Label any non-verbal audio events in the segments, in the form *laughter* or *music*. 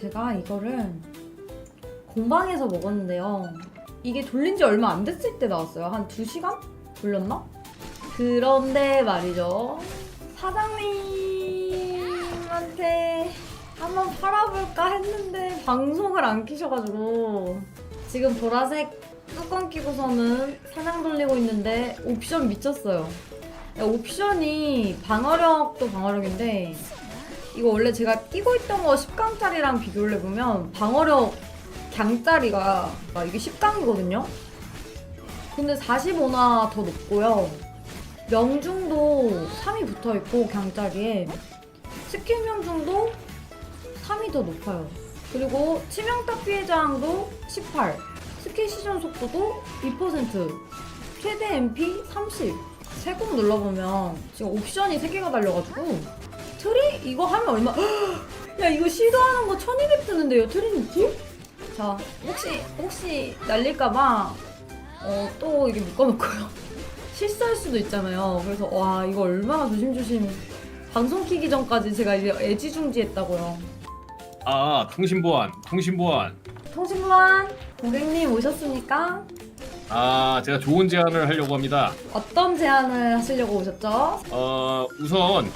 제가 이거를 공방에서 먹었는데요. 이게 돌린 지 얼마 안 됐을 때 나왔어요. 한 2시간? 돌렸나? 그런데 말이죠. 사장님한테 한번 팔아볼까 했는데 방송을 안 키셔가지고 지금 보라색 뚜껑 끼고서는 사냥 돌리고 있는데 옵션 미쳤어요. 야, 옵션이 방어력도 방어력인데 이거 원래 제가 끼고 있던 거 10강짜리랑 비교를 해보면 방어력 강짜리가 아, 이게 10강이거든요? 근데 45나 더 높고요. 명중도 3이 붙어 있고 강짜리에 스킬 명중도 3이 더 높아요. 그리고 치명타 피해 저항도 18, 스킬 시전 속도도 2%, 최대 MP 30. 세곡 눌러보면 지금 옵션이 3개가 달려가지고 트리? 이거 하면 얼마? *gasps* 야 이거 시도하는 거 1200 뜨는데요 트리니티? 자 혹시 혹시 날릴까봐 어, 또 이게 묶어놓고요 *laughs* 실수할 수도 있잖아요 그래서 와 이거 얼마나 조심조심 방송 키기 전까지 제가 이제 애지중지했다고요 아 통신보안 통신보안 통신보안 고객님 오셨습니까? 아 제가 좋은 제안을 하려고 합니다 어떤 제안을 하시려고 오셨죠? 어 우선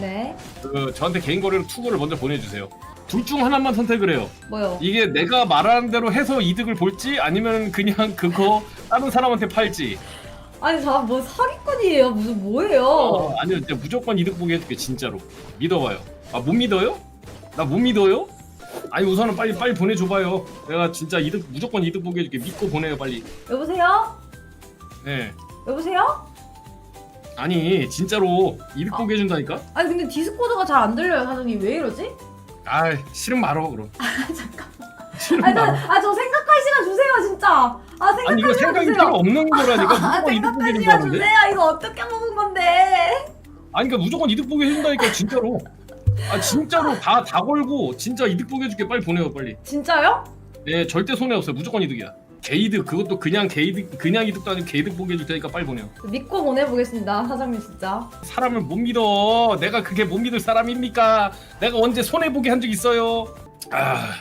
네. 그 저한테 개인 거래로 투구를 먼저 보내주세요. 둘 중 하나만 선택을 해요. 뭐요? 이게 내가 말하는 대로 해서 이득을 볼지 아니면 그냥 *laughs* 그거 다른 사람한테 팔지? 아니 다뭐 사기꾼이에요? 무슨 뭐예요? 어, 아니요. 진짜 무조건 이득 보게 해줄게 진짜로. 믿어봐요. 아 못 믿어요? 나 못 믿어요? 아니 우선은 빨리 빨리 보내줘봐요. 내가 진짜 이득 무조건 이득 보게 해줄게. 믿고 보내요 빨리. 여보세요? 네. 여보세요? 아니 진짜로 이득 아. 보게 해준다니까? 아니 근데 디스코드가 잘 안 들려요 사장님. 왜 이러지? 아 싫으면 말어 그럼. 잠깐 싫으면 아니 말어 저저 생각할 시간 주세요 진짜. 아 생각할 아니 이거 시간 생각이 주세요. 필요 없는 거라니까. 아 무조건 이득 보게 생각할 시간 해준다는데? 주세요. 이거 어떻게 먹은 건데? 아니 그러니까 무조건 이득 보게 해준다니까 진짜로. 아 진짜로 다 다 걸고 진짜 이득 보게 해줄게. 빨리 보내요 빨리. 진짜요? 네 절대 손해 없어요. 무조건 이득이야 개이득 그것도 그냥 개이득 그냥 이득도 아니고 개이득 보게 해줄 테니까 빨리 보내요. 믿고 보내보겠습니다 사장님 진짜. 사람을 못 믿어. 내가 그게 못 믿을 사람입니까? 내가 언제 손해 보게 한 적 있어요? 아.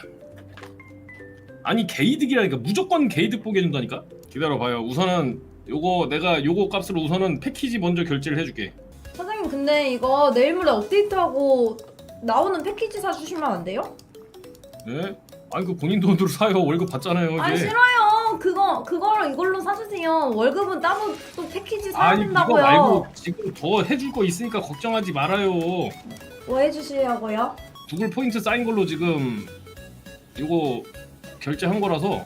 아니 개이득이라니까. 무조건 개이득 보게 해준다니까? 기다려봐요. 우선은 요거 내가 요거 값으로 우선은 패키지 먼저 결제를 해줄게. 사장님 근데 이거 내일 모레 업데이트하고 나오는 패키지 사주시면 안 돼요? 네? 아니 그 본인 돈으로 사요. 월급 받잖아요 아니 이제 싫어요 그거 그거를 이걸로 사주세요 월급은 따로 또 패키지 사야 아니 이거 된다고요 말고 지금 더 해줄 거 있으니까 걱정하지 말아요 뭐 해주시려고요? 구글 포인트 쌓인 걸로 지금 이거 결제한 거라서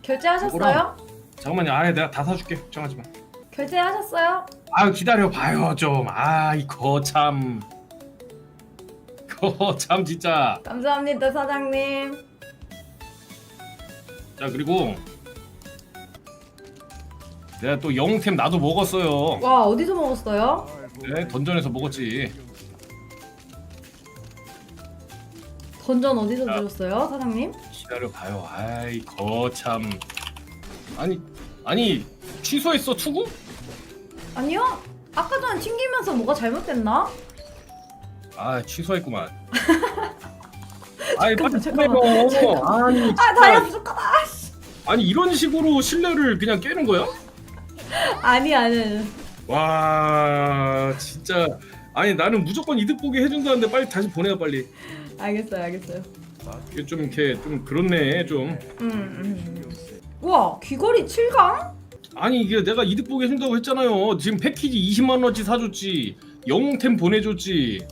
결제하셨어요? 잠깐만요 아예 내가 다 사줄게 걱정하지 마 결제하셨어요? 아유 기다려 봐요 좀. 아 이 거 참. 거참 진짜. 감사합니다 사장님 자 그리고 내가 또 영웅템 나도 먹었어요. 와 어디서 먹었어요? 네 던전에서 먹었지. 던전 어디서 아. 들었어요 사장님? 기다려 봐요. 아이 거참. 아니 아니 취소했어 투구? 아니요 아까 전에 튕기면서 뭐가 잘못됐나? 아 취소했구만. *laughs* 아이 빨리 잠깐만, 보내요. 아니 아. 다이아 부족하다 아니 이런 식으로 신뢰를 그냥 깨는 거야? 아니 아니 와 진짜 아니 나는 무조건 이득 보게 해준다는데 빨리 다시 보내요 빨리 알겠어요 알겠어요 이게 좀 이렇게 좀 그렇네 좀 음, 음. 우와 귀걸이 7강? 아니 이게 내가 이득 보게 해준다고 했잖아요 지금 패키지 20만 원어치 사줬지 영웅템 보내줬지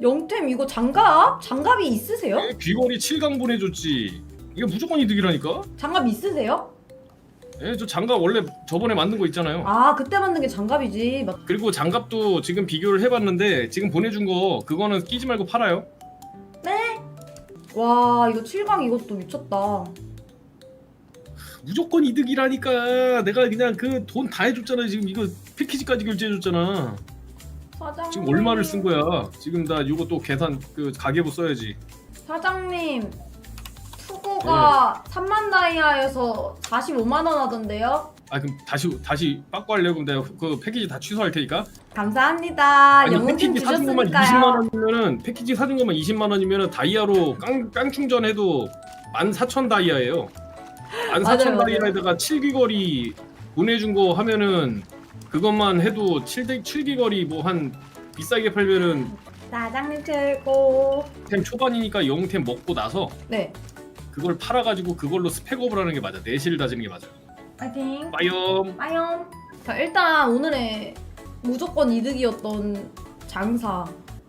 영템 이거 장갑? 장갑이 있으세요? 귀걸이 7강 보내줬지. 이게 무조건 이득이라니까? 장갑 있으세요? 예, 저 장갑 원래 저번에 만든 거 있잖아요. 아 그때 만든 게 장갑이지. 막 그리고 장갑도 지금 비교를 해봤는데 지금 보내준 거 그거는 끼지 말고 팔아요. 와 이거 7강 이것도 미쳤다. 무조건 이득이라니까. 내가 그냥 그 돈 다 해줬잖아. 지금 이거 패키지까지 결제해줬잖아 사장님 지금 얼마를 쓴 거야 지금 나 이거 또 계산 그 가계부 써야지 사장님 투고가 3만 다이아에서 45만 원 하던데요? 아 그럼 다시 다시 빠꾸 하려고 내가 그, 그 패키지 다 취소할 테니까. 감사합니다. 영웅팀 패키지 사준 것만 20만 주셨으니까요. 원이면은 패키지 사준 것만 20만 원이면은 다이아로 깡, 깡 충전해도 14,000 다이아예요. 14,000 맞아요, 맞아요. 다이아에다가 7귀거리 보내준 거 하면은 그것만 해도 7대 7귀거리 뭐 한 비싸게 팔면은 사장님 최고. 템 초반이니까 영웅템 먹고 나서 네. 그걸 팔아가지고 그걸로 스펙업을 하는 게 맞아. 내실 다지는 게 맞아. 파이팅. 빠염. 빠염. 자 일단 오늘의 무조건 이득이었던 장사.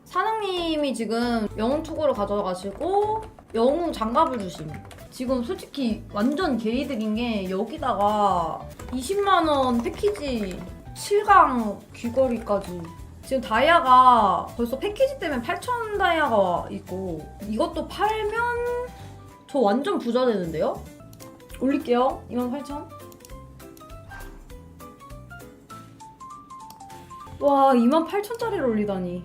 사장님이 지금 영웅 투구를 가져가시고 영웅 장갑을 주심. 지금 솔직히 완전 개이득인 게 여기다가 20만 원 패키지 7강 귀걸이까지 지금 다이아가 벌써 패키지 때문에 8천 다이아가 있고 이것도 팔면 저 완전 부자 되는데요? 올릴게요. 28,000. 와 28,000짜리를 올리다니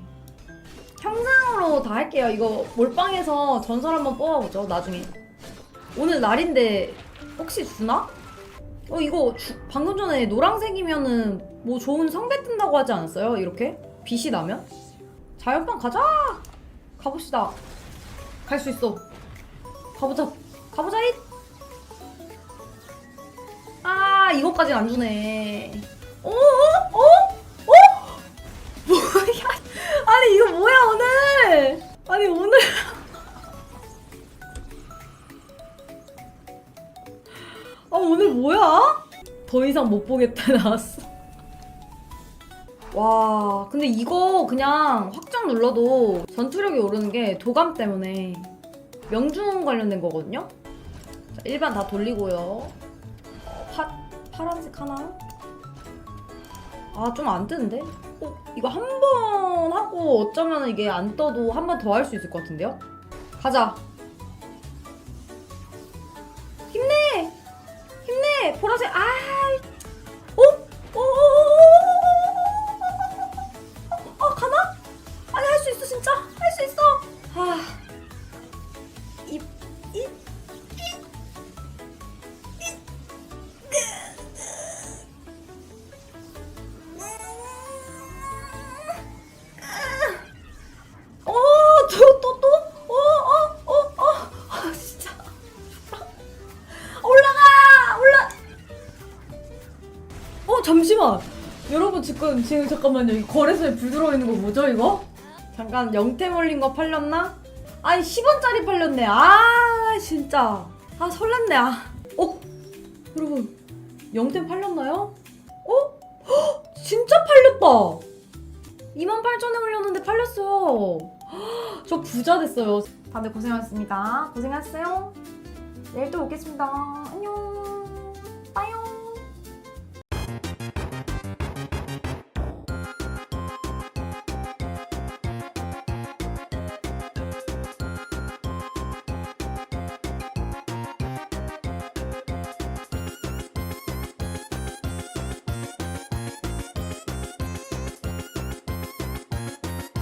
형상으로 다 할게요 이거 몰빵해서 전설 한번 뽑아보죠 나중에 오늘 날인데 혹시 주나? 어 이거 주- 방금 전에 노란색이면은 뭐 좋은 성배 뜬다고 하지 않았어요? 이렇게? 빛이 나면? 자연빵 가자! 가봅시다 갈 수 있어 가보자 가보자 잇! 아 이거까지 안 주네 어? 어? 어? 뭐야? *laughs* 아니 이거 뭐야 오늘? 아니 오늘 뭐야? 더 이상 못 보겠다 *laughs* 나왔어. 와 근데 이거 그냥 확장 눌러도 전투력이 오르는 게 도감 때문에 명중 관련된 거거든요. 자, 일반 다 돌리고요. 어, 파 파란색 하나. 아 좀 안 뜨는데? 어, 이거 한 번 하고 어쩌면 이게 안 떠도 한 번 더 할 수 있을 것 같은데요? 가자. 지금, 지금 잠깐만요. 이 거래소에 불 들어 있는 거 뭐죠, 이거? 잠깐, 영템 올린 거 팔렸나? 아니, 10원짜리 팔렸네. 아, 진짜. 아, 설렜네. 아. 어? 여러분, 영템 팔렸나요? 어? 헉, 진짜 팔렸다! 28,000에 올렸는데 팔렸어요. 저 부자 됐어요. 다들 고생하셨습니다. 고생하셨어요. 내일 또 오겠습니다. 안녕.